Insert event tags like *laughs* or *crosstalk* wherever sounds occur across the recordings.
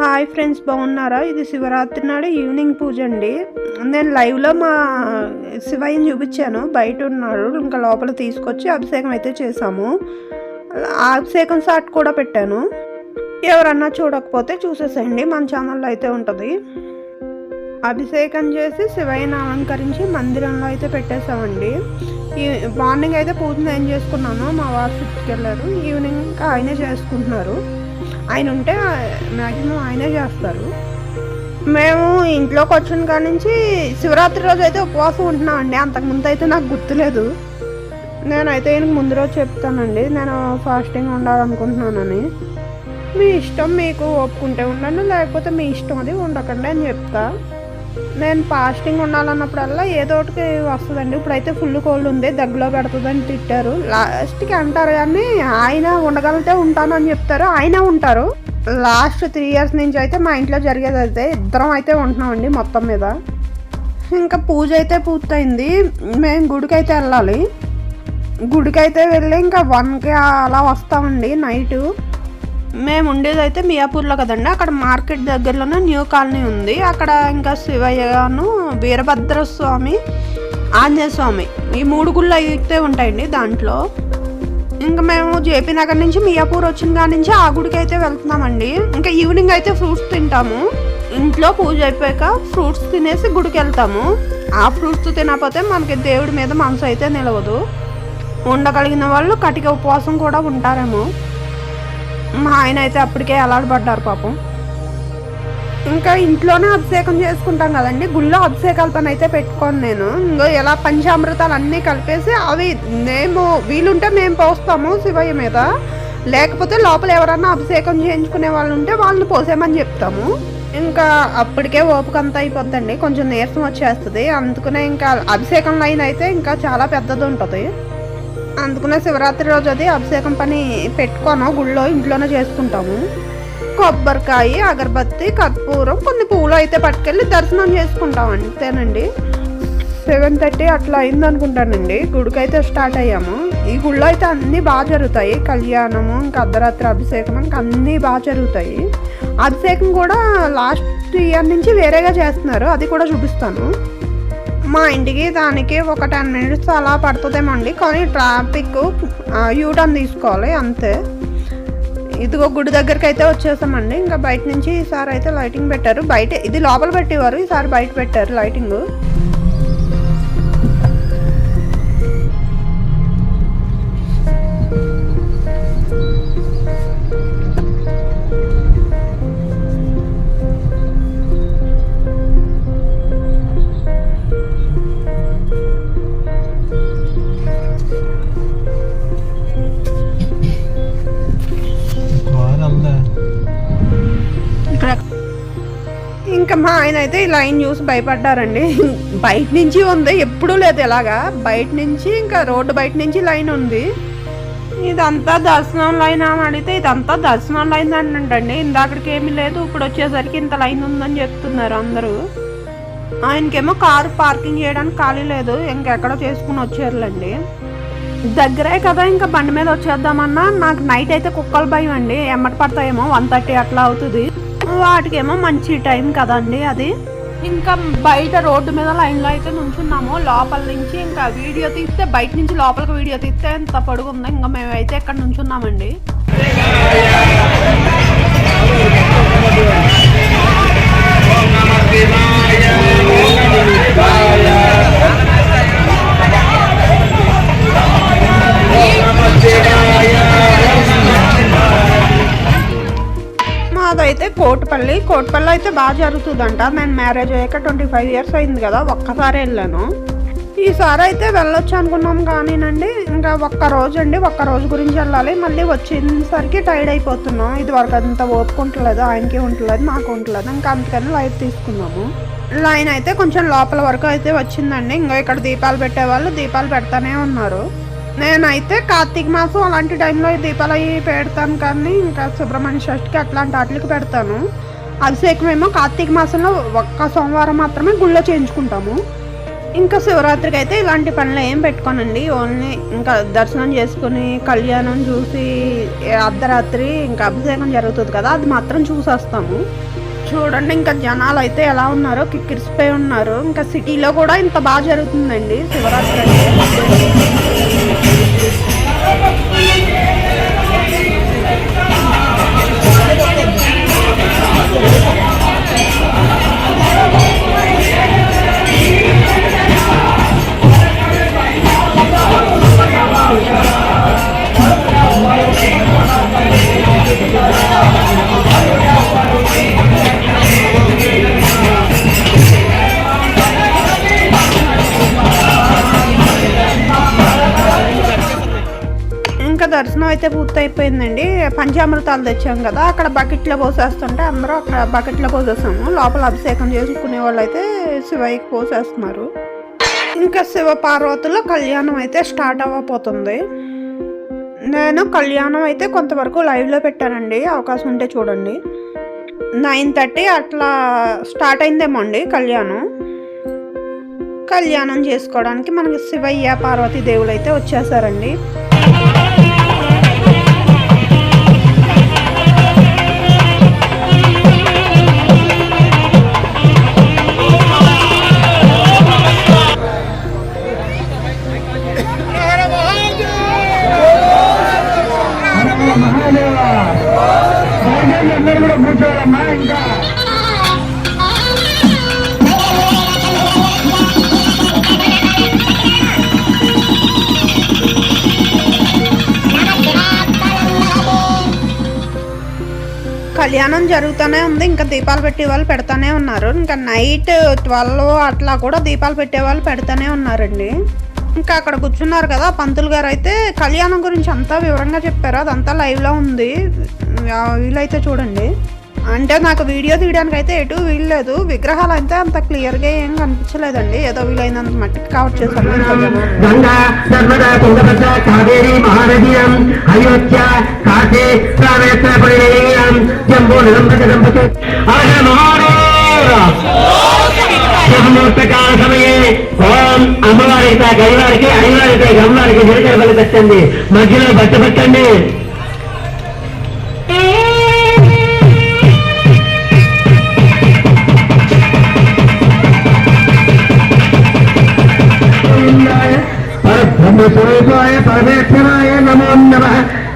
Hi friends బాగున్నారా? ఇది శివరాత్రి నాడు ఈవినింగ్ పూజ అండి. నేను లైవ్లో మా శివయ్యని చూపించాను. బయట ఉన్నాడు ఇంకా లోపల తీసుకొచ్చి అభిషేకం అయితే చేసాము అభిషేకం సాట్ కూడా పెట్టాను. ఎవరన్నా చూడకపోతే చూసేసేయండి మన ఛానల్లో అయితే ఉంటుంది. అభిషేకం చేసి శివయ్యని అలంకరించి మందిరంలో అయితే పెట్టేశామండి. ఈ మార్నింగ్ అయితే పూజ నేను చేసుకున్నాను మా వారు వెళ్ళారు. ఈవినింగ్ ఇంకా ఆయనే చేసుకుంటున్నారు. ఆయన ఉంటే మ్యాక్సిమం ఆయనే చేస్తారు. మేము ఇంట్లోకి వచ్చిన కాడ నుంచి శివరాత్రి రోజు అయితే ఉపవాసం ఉంటున్నామండి అంతకుముందు అయితే నాకు గుర్తులేదు. నేనైతే ఈయనకు ముందు రోజు చెప్తానండి. నేను ఫాస్టింగ్ ఉండాలనుకుంటున్నానని. మీ ఇష్టం మీకు ఒప్పుకుంటే ఉండండి లేకపోతే మీ ఇష్టం అది ఉండకండి అని చెప్తా. నేను ఫాస్టింగ్ ఉండాలన్నప్పుడల్లా ఏదో ఒకటి వస్తుందండి. ఇప్పుడైతే ఫుల్ కోల్డ్ ఉంది దగ్గరలో పెడుతుందని తిట్టారు. లాస్ట్కి అంటారు కానీ ఆయన ఉండగలిగితే ఉంటాను అని చెప్తారు. ఆయన ఉంటారు. లాస్ట్ త్రీ ఇయర్స్ నుంచి అయితే మా ఇంట్లో జరిగేది అయితే ఇద్దరం అయితే ఉంటున్నామండి మొత్తం మీద. ఇంకా పూజ అయితే పూర్తయింది. మేము గుడికి అయితే వెళ్ళాలి. గుడికి అయితే వెళ్ళి ఇంకా వన్కి అలా వస్తామండి నైటు. మేము ఉండేది అయితే మియాపూర్లో కదండి. అక్కడ మార్కెట్ దగ్గరలోనే న్యూ కాలనీ ఉంది. అక్కడ ఇంకా శివయ్యను వీరభద్ర స్వామి ఆంజనేయ స్వామి ఈ మూడు గుళ్ళు అయితే ఉంటాయండి దాంట్లో. ఇంకా మేము జేపీ నగర్ నుంచి మియాపూర్ వచ్చిన కాడి నుంచి ఆ గుడికి అయితే వెళ్తున్నామండి. ఇంకా ఈవినింగ్ అయితే ఫ్రూట్స్ తింటాము. ఇంట్లో పూజ అయిపోయాక ఫ్రూట్స్ తినేసి గుడికి వెళ్తాము. ఆ ఫ్రూట్స్ తినకపోతే మనకి దేవుడి మీద మనసు అయితే నిలవదు. ఉండగలిగిన వాళ్ళు కటిక ఉపవాసం కూడా ఉంటారేమో. మా ఆయన అయితే అప్పటికే అలాడబడ్డారు పాపం. ఇంకా ఇంట్లోనే అభిషేకం చేసుకుంటాం కదండి. గుళ్ళో అభిషేకాల పని అయితే పెట్టుకోను నేను. ఇంకో ఎలా పంచామృతాలు అన్నీ కలిపేసి అవి మేము వీలుంటే మేము పోస్తాము శివయ్య మీద. లేకపోతే లోపల ఎవరన్నా అభిషేకం చేయించుకునే వాళ్ళు ఉంటే వాళ్ళని పోసేమని చెప్తాము. ఇంకా అప్పటికే ఓపిక అంతా అయిపోద్దండి. కొంచెం నీరసం వచ్చేస్తుంది. అందుకనే ఇంకా అభిషేకం లైన్ అయితే ఇంకా చాలా పెద్దది ఉంటుంది. అందుకునే శివరాత్రి రోజు అది అభిషేకం పని పెట్టుకోను గుళ్ళో ఇంట్లోనే చేసుకుంటాము. కొబ్బరికాయ అగరబత్తి కర్పూరం కొన్ని పూలు అయితే పట్టుకెళ్ళి దర్శనం చేసుకుంటాం అంతేనండి. సెవెన్ థర్టీ అట్లా అయింది అనుకుంటానండి. గుడికి అయితే స్టార్ట్ అయ్యాము. ఈ గుళ్ళో అయితే అన్నీ బాగా జరుగుతాయి. కళ్యాణము ఇంకా అర్ధరాత్రి అభిషేకం ఇంకా అన్నీ బాగా జరుగుతాయి. అభిషేకం కూడా లాస్ట్ ఇయర్ నుంచి వేరేగా చేస్తున్నారు. అది కూడా చూపిస్తాను. మా ఇంటికి దానికి ఒక టెన్ మినిట్స్ అలా పడుతుందేమండి. కానీ ట్రాఫిక్ యూటర్న్ తీసుకోవాలి అంతే. ఇదిగో గుడి దగ్గరికి అయితే వచ్చేసామండి. ఇంకా బయట నుంచి ఈసారి అయితే లైటింగ్ పెట్టారు. బయట ఇది లోపల పెట్టేవారు ఈసారి బయట పెట్టారు లైటింగ్ మా ఆయన అయితే ఈ లైన్ చూసి భయపడ్డారండి. బయట నుంచి ఉంది ఎప్పుడూ లేదు ఇలాగా బయట నుంచి ఇంకా రోడ్డు బయట నుంచి లైన్ ఉంది. ఇదంతా దర్శనం లైన్ అని అడిగితే ఇదంతా దర్శనం లైన్ అంటండి ఇందాకడికి ఏమీ లేదు ఇప్పుడు వచ్చేసరికి ఇంత లైన్ ఉందని చెప్తున్నారు అందరూ. ఆయనకేమో కారు పార్కింగ్ చేయడానికి ఖాళీ లేదు ఇంకెక్కడో చేసుకుని వచ్చారులేండి. దగ్గరే కదా ఇంకా బండి మీద వచ్చేద్దామన్నా. నాకు నైట్ అయితే కుక్కలు భయం అండి. ఎమ్మటి పడతాయేమో వన్ థర్టీ అట్లా అవుతుంది. వాటికేమో మంచి టైం కదండి అది. ఇంకా బయట రోడ్డు మీద లైన్లో అయితే నుంచున్నాము. లోపల నుంచి ఇంకా వీడియో తీస్తే బయట నుంచి లోపలికి వీడియో తీస్తే ఎంత పొడుగుందో ఇంకా మేమైతే ఇక్కడ నుంచున్నామండి. కోటిపల్లి అయితే బాగా జరుగుతుందంట. నేను మ్యారేజ్ అయ్యాక ట్వంటీ ఫైవ్ ఇయర్స్ అయింది కదా ఒక్కసారి వెళ్ళాను. ఈసారి అయితే వెళ్ళొచ్చు అనుకున్నాం కానీనండి ఇంకా ఒక్క రోజు అండి ఒక్క రోజు గురించి వెళ్ళాలి. మళ్ళీ వచ్చేసరికి టైర్డ్ అయిపోతున్నాం. ఇది వరకు అంత ఓపుకుంటలేదు ఆయనకి ఉంటలేదు నాకు ఉంటలేదు ఇంకా అందుకని లైట్ తీసుకున్నాము. లైన్ అయితే కొంచెం లోపల వరకు అయితే వచ్చిందండి. ఇంకా ఇక్కడ దీపాలు పెట్టేవాళ్ళు దీపాలు పెడతానే ఉన్నారు. నేనైతే కార్తీక మాసం అలాంటి టైంలో దీపాలు అవి పెడతాను కానీ ఇంకా సుబ్రహ్మణ్య షష్ఠికి అట్లాంటి వాటికి పెడతాను. అభిషేకం ఏమో కార్తీక మాసంలో ఒక్క సోమవారం మాత్రమే గుళ్ళో చేయించుకుంటాము. ఇంకా శివరాత్రికి అయితే ఇలాంటి పనులు ఏం పెట్టుకోనండి. ఓన్లీ ఇంకా దర్శనం చేసుకుని కళ్యాణం చూసి అర్ధరాత్రి ఇంకా అభిషేకం జరుగుతుంది కదా అది మాత్రం చూసేస్తాము. చూడండి ఇంకా జనాలు అయితే ఎలా ఉన్నారో కిక్కిరిసిపోయి ఉన్నారు. ఇంకా సిటీలో కూడా ఇంత బాగా జరుగుతుందండి శివరాత్రి అయితే. ఇంకా దర్శనం అయితే పూర్తయిపోయిందండి. పంచామృతాలు తెచ్చాం కదా అక్కడ బకెట్లో పోసేస్తుంటే అందరూ అక్కడ బకెట్లో పోసేసాము. లోపల అభిషేకం చేసుకునే వాళ్ళు అయితే శివయ్యకి పోసేస్తున్నారు. ఇంకా శివ పార్వతుల కళ్యాణం అయితే స్టార్ట్ అవ్వబోతుంది. నేను కళ్యాణం అయితే కొంతవరకు లైవ్లో పెట్టానండి. అవకాశం ఉంటే చూడండి. నైన్ థర్టీ అట్లా స్టార్ట్ అయిందేమో అండి కళ్యాణం. కళ్యాణం చేసుకోవడానికి మనకి శివయ్య పార్వతీ దేవులు అయితే వచ్చేసారండి. Manga. కళ్యాణం జరుగుతూనే ఉంది. ఇంకా దీపాలు పెట్టే వాళ్ళు పెడతానే ఉన్నారు. ఇంకా నైట్ ట్వెల్వ్ అట్లా కూడా దీపాలు పెట్టే వాళ్ళు పెడతానే ఉన్నారండి. ఇంకా అక్కడ కూర్చున్నారు కదా పంతులు గారు అయితే కళ్యాణం గురించి అంతా వివరంగా చెప్పారు. అదంతా లైవ్లో ఉంది. వీలైతే చూడండి. అంటే నాకు వీడియో తీయడానికి అయితే ఎటు వీల్లేదు. విగ్రహాలు అయితే అంత క్లియర్గా ఏం కనిపించలేదండి. ఏదో వీలైనంత మట్టికి కవర్ చేశాను ఇంకా జనాలు. గంగా నర్మదా అయోధ్య జంబో అమ్మవారికి గడివారికి బలి పెట్టండి. మధ్యలో బట్ట పెట్టండి.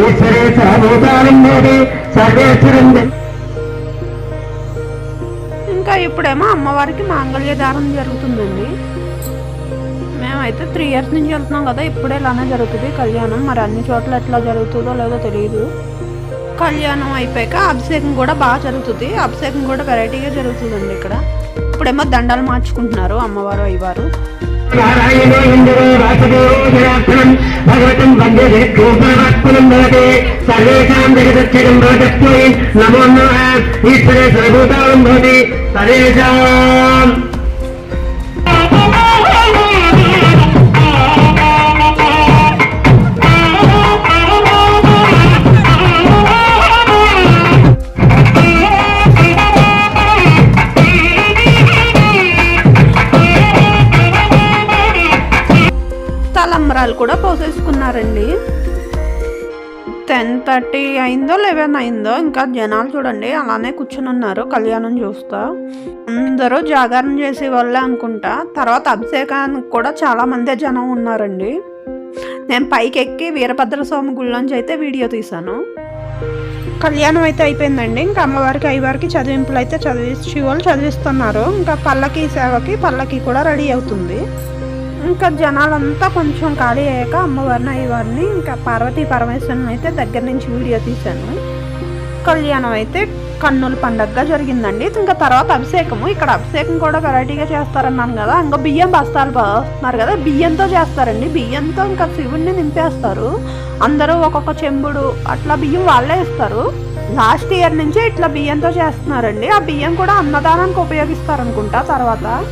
ఈశ్వరే సర్వభూతానందేవి సర్వేశ్వరం ఇంకా ఇప్పుడేమో అమ్మవారికి మాంగళ్య దానం జరుగుతుందండి. మేమైతే త్రీ ఇయర్స్ నుంచి వెళ్తున్నాం కదా ఇప్పుడే ఇలానే జరుగుతుంది కళ్యాణం. మరి అన్ని చోట్ల ఎట్లా జరుగుతుందో లేదో తెలియదు కళ్యాణం అయిపోయాక అభిషేకం కూడా బాగా జరుగుతుంది. అభిషేకం కూడా వెరైటీగా జరుగుతుందండి ఇక్కడ. ఇప్పుడేమో దండాలు మార్చుకుంటున్నారు అమ్మవారు అయ్యవారు. നാരായണേന്ദ്രോ ഭഗവതം വന്ദേ കൂപരവാത്മനം സർവേഷാം ജഗതക്ഷരം ഭഗത്വേ നമോ നമ. ഈശ്വരേ സർവഭൂതാളം ഭവതി. സർവേഷാം టెన్ థర్టీ అయిందో లెవెన్ అయిందో ఇంకా జనాలు చూడండి అలానే కూర్చొని ఉన్నారు కళ్యాణం చూస్తా. అందరూ జాగారం చేసే వాళ్ళే అనుకుంటా. తర్వాత అభిషేకానికి కూడా చాలామందే జనం ఉన్నారండి. నేను పైకి ఎక్కి వీరభద్ర స్వామి గుళ్ళోంచి అయితే వీడియో తీశాను. కళ్యాణం అయితే అయిపోయిందండి. ఇంకా అమ్మవారికి అయ్యవారికి చదివింపులు అయితే చదివి శివులు చదివిస్తున్నారు. ఇంకా పల్లకి సేవకి పల్లకి కూడా రెడీ అవుతుంది. ఇంకా జనాలంతా కొంచెం ఖాళీ అయ్యాక అమ్మవారిని అయ్యవారిని ఇంకా పార్వతీ పరమేశ్వరుని అయితే దగ్గర నుంచి వీడియో తీశాను. కళ్యాణం అయితే కన్నుల పండగగా జరిగిందండి. ఇంకా తర్వాత అభిషేకము. ఇక్కడ అభిషేకం కూడా వెరైటీగా చేస్తారన్నాను కదా. ఇంకా బియ్యం బస్తాలు వస్తున్నారు కదా. బియ్యంతో చేస్తారండి. బియ్యంతో ఇంకా శివుణ్ణి నింపేస్తారు. అందరూ ఒక్కొక్క చెంబుడు అట్లా బియ్యం వాళ్ళే ఇస్తారు. లాస్ట్ ఇయర్ నుంచే ఇట్లా బియ్యంతో చేస్తున్నారండి. ఆ బియ్యం కూడా అన్నదానానికి ఉపయోగిస్తారు అనుకుంటా తర్వాత.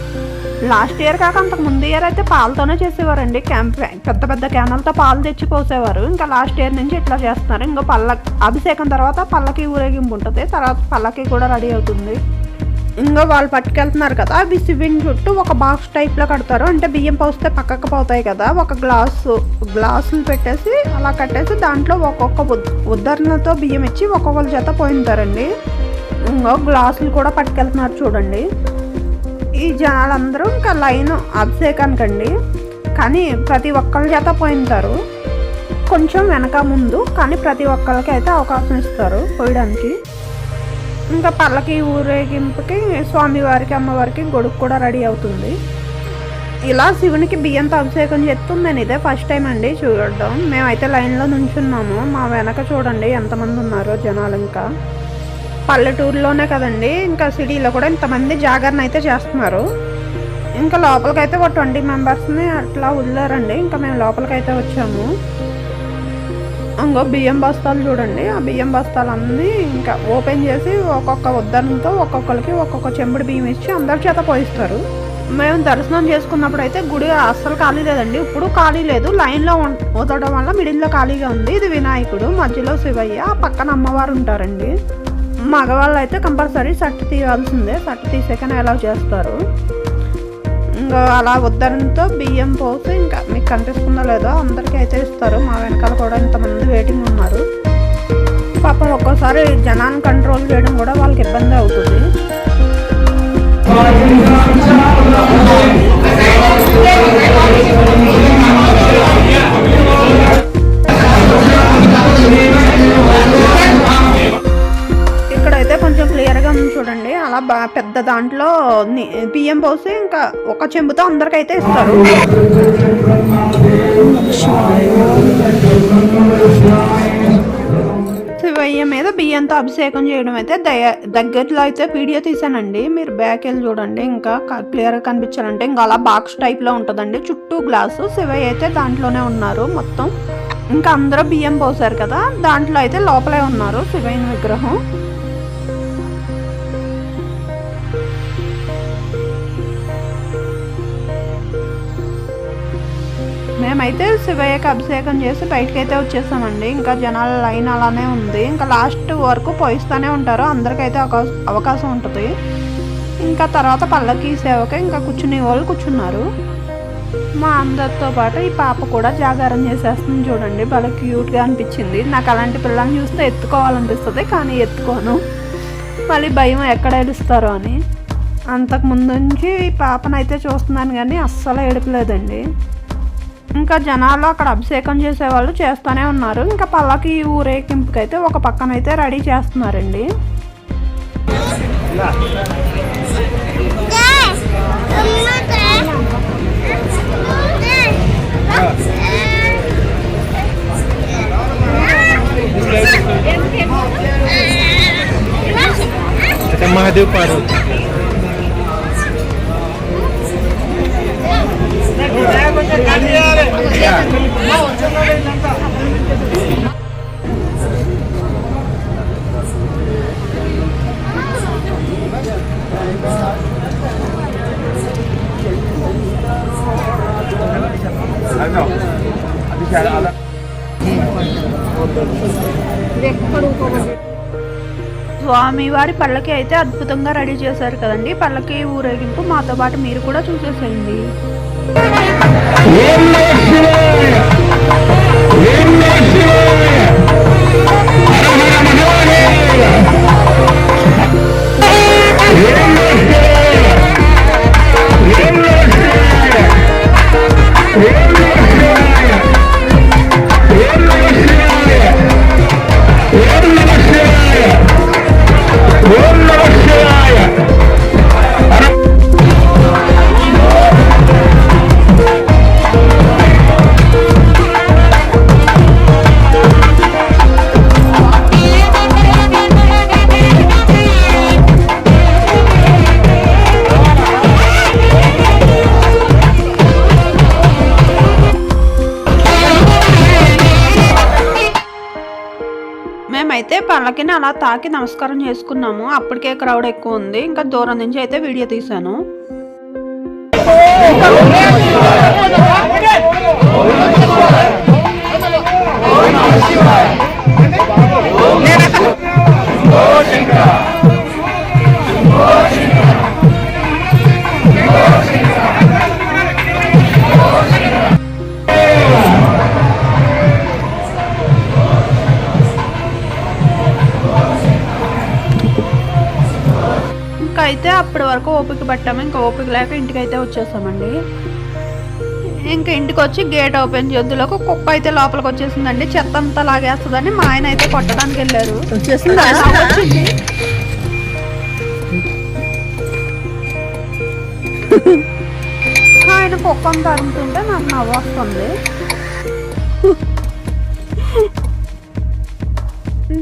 లాస్ట్ ఇయర్ కాక అంతకు ముందు ఇయర్ అయితే పాలతోనే చేసేవారండి. క్యాంప్ పెద్ద పెద్ద క్యానల్తో పాలు తెచ్చి పోసేవారు ఇంకా లాస్ట్ ఇయర్ నుంచి ఇట్లా చేస్తున్నారు. ఇంకా పళ్ళ అభిషేకం తర్వాత పళ్ళకి ఊరేగింపు ఉంటుంది. తర్వాత పల్లకి కూడా రెడీ అవుతుంది. ఇంకా వాళ్ళు పట్టుకెళ్తున్నారు కదా అవి సివిన్ చుట్టూ ఒక బాక్స్ టైప్లో కడతారు. అంటే బియ్యం పోస్తే పక్కకు పోతాయి కదా ఒక గ్లాసు గ్లాసులు పెట్టేసి అలా కట్టేసి దాంట్లో ఒక్కొక్క ఉద్ధరణతో బియ్యం ఇచ్చి ఒక్కొక్కరి చేత పోయింటారండి ఇంకా గ్లాసులు కూడా పట్టుకెళ్తున్నారు చూడండి. ఈ జనాలందరూ ఇంకా లైన్ అభిషేకానికండి. కానీ ప్రతి ఒక్కరి చేత పోయింటారు. కొంచెం వెనక ముందు కానీ ప్రతి ఒక్కరికి అయితే అవకాశం ఇస్తారు పోయడానికి. ఇంకా పల్లకి ఊరేగింపుకి స్వామివారికి అమ్మవారికి గొడుగు కూడా రెడీ అవుతుంది. ఇలా శివునికి బియ్యంతో అభిషేకం చేస్తుంది నేను ఇదే ఫస్ట్ టైం అండి చూడడం. మేమైతే లైన్లో నుంచున్నాము. మా వెనక చూడండి ఎంతమంది ఉన్నారో జనాలు ఇంకా. పల్లెటూరులోనే కదండి. ఇంకా సిటీలో కూడా ఇంతమంది జాగరణ అయితే చేస్తున్నారు. ఇంకా లోపలికైతే ఒక ట్వంటీ మెంబర్స్ని అట్లా వదిలేరండి. ఇంకా మేము లోపలికైతే వచ్చాము. ఇంకో బియ్యం బస్తాలు చూడండి. ఆ బియ్యం బస్తాలు అన్నీ ఇంకా ఓపెన్ చేసి ఒక్కొక్క ఉద్దరణతో ఒక్కొక్కరికి ఒక్కొక్క చెంబుడు బియ్యం ఇచ్చి అందరి చేత పోయిస్తారు. మేము దర్శనం చేసుకున్నప్పుడు అయితే గుడి అస్సలు ఖాళీ లేదండి. ఇప్పుడు ఖాళీ లేదు. లైన్లో ఉం- వదలడం వల్ల మిడిల్లో ఖాళీగా ఉంది. ఇది వినాయకుడు మధ్యలో శివయ్య పక్కన అమ్మవారు ఉంటారండి. మగవాళ్ళు అయితే కంపల్సరీ షర్ట్ తీయాల్సిందే. షర్ట్ తీసాకనే అలా చేస్తారు. ఇంకా అలా ఉద్దరంతో బియ్యం పోసి ఇంకా మీకు కనిపిస్తుందో లేదో అందరికీ అయితే ఇస్తారు. మా వెనకాల కూడా ఇంతమంది వెయిటింగ్ ఉన్నారు. పాపం ఒక్కోసారి జనాన్ని కంట్రోల్ చేయడం కూడా వాళ్ళకి ఇబ్బంది అవుతుంది. ఇక్కడైతే కొంచెం క్లియర్గా ఉంది చూడండి. అలా బా పెద్ద దాంట్లో ని- బియ్యం పోసి ఇంకా ఒక చెంబుతో అందరికైతే ఇస్తారు. శివయ్య మీద బియ్యంతో అభిషేకం చేయడం అయితే దగ్గరలో అయితే వీడియో తీసానండి. మీరు బ్యాక్ వెళ్ళి చూడండి. ఇంకా క్లియర్గా కనిపించాలంటే ఇంకా అలా బాక్స్ టైప్లో ఉంటుందండి. చుట్టూ గ్లాసు శివయ్య అయితే దాంట్లోనే ఉన్నారు మొత్తం. ఇంకా అందరూ బియ్యం పోసారు కదా. దాంట్లో అయితే లోపలే ఉన్నారు శివయ్య విగ్రహం. మేమైతే శివయ్యకి అభిషేకం చేసి బయటకైతే వచ్చేసామండి. ఇంకా జనాల లైన్ అలానే ఉంది. ఇంకా లాస్ట్ వరకు పోయిస్తూనే ఉంటారు. అందరికైతే అవకాశం అవకాశం ఉంటుంది. ఇంకా తర్వాత పల్లకి సేవకి ఇంకా కూర్చునే వాళ్ళు కూర్చున్నారు. మా అందరితో పాటు ఈ పాప కూడా జాగారం చేసేస్తుంది చూడండి. బాగా క్యూట్గా అనిపించింది. నాకు అలాంటి పిల్లల్ని చూస్తే ఎత్తుకోవాలనిపిస్తుంది కానీ ఎత్తుకోను. మళ్ళీ భయం ఎక్కడ ఏడుస్తారో అని. అంతకుముందు నుంచి ఈ పాపనైతే చూస్తున్నాను కానీ అస్సలు ఏడపలేదండి. ఇంకా జనాలు అక్కడ అభిషేకం చేసేవాళ్ళు చేస్తూనే ఉన్నారు ఇంకా పల్లకి ఊరేగింపుకి అయితే ఒక పక్కన అయితే రెడీ చేస్తున్నారండి अच्छा महादेव पार्वती స్వామివారి పళ్ళకి అయితే అద్భుతంగా రెడీ చేశారు కదండి. పళ్ళకి ఊరేగింపు మాతో పాటు మీరు కూడా చూసేసేయండి. ఏం శివాయ ఏం శివాయ హర పల్లకిని అలా తాకి నమస్కారం చేసుకున్నాము. అప్పటికే క్రౌడ్ ఎక్కువ ఉంది. ఇంకా దూరం నుంచి అయితే వీడియో తీశాను. ఇంకా అయితే అప్పటి వరకు ఓపిక పట్టాము. ఇంకా ఓపిక లేక ఇంటికి అయితే వచ్చేసామండి. ఇంకా ఇంటికి వచ్చి గేట్ ఓపెన్ చేద్దులోకి కుక్క అయితే లోపలికి వచ్చేసిందండి. చెత్త అంతా లాగేస్తుందని మా ఆయన అయితే కొట్టడానికి వెళ్ళారు. వచ్చేసిందా? వచ్చింది. *laughs* ఆయన కుక్కను తరుముతుంటే నాకు నవ్వు వస్తుంది.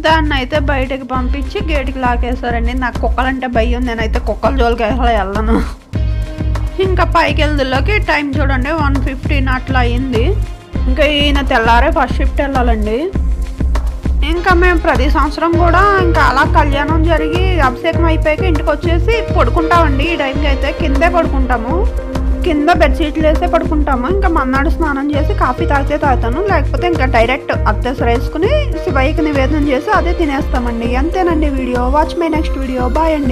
దాన్ని అయితే బయటకు పంపించి గేటుకి లాకేశారండి నాకు కుక్కలంటే భయం. నేనైతే కుక్కల జోలికి అసలు వెళ్ళను. ఇంకా పైకి వెళ్దులోకి టైం చూడండి వన్ ఫిఫ్టీన్ అట్లా అయింది. ఇంకా ఈయన తెల్లారే ఫస్ట్ షిఫ్ట్ వెళ్ళాలండి. ఇంకా మేము ప్రతి సంవత్సరం కూడా ఇంకా అలా కళ్యాణం జరిగి అభిషేకం అయిపోయాక ఇంటికి వచ్చేసి పడుకుంటామండి. ఈ టైంకి అయితే కిందే పడుకుంటాము. కింద బెడ్షీట్లు వేసే పడుకుంటాము? ఇంకా మన్నాడు స్నానం చేసి కాఫీ తాగితే తాగుతాను. లేకపోతే ఇంకా డైరెక్ట్ అత్తేసరి వేసుకుని శివయ్యకి నివేదన చేసి అదే తినేస్తామండి. అంతేనండి video. Watch my next video bye అండి.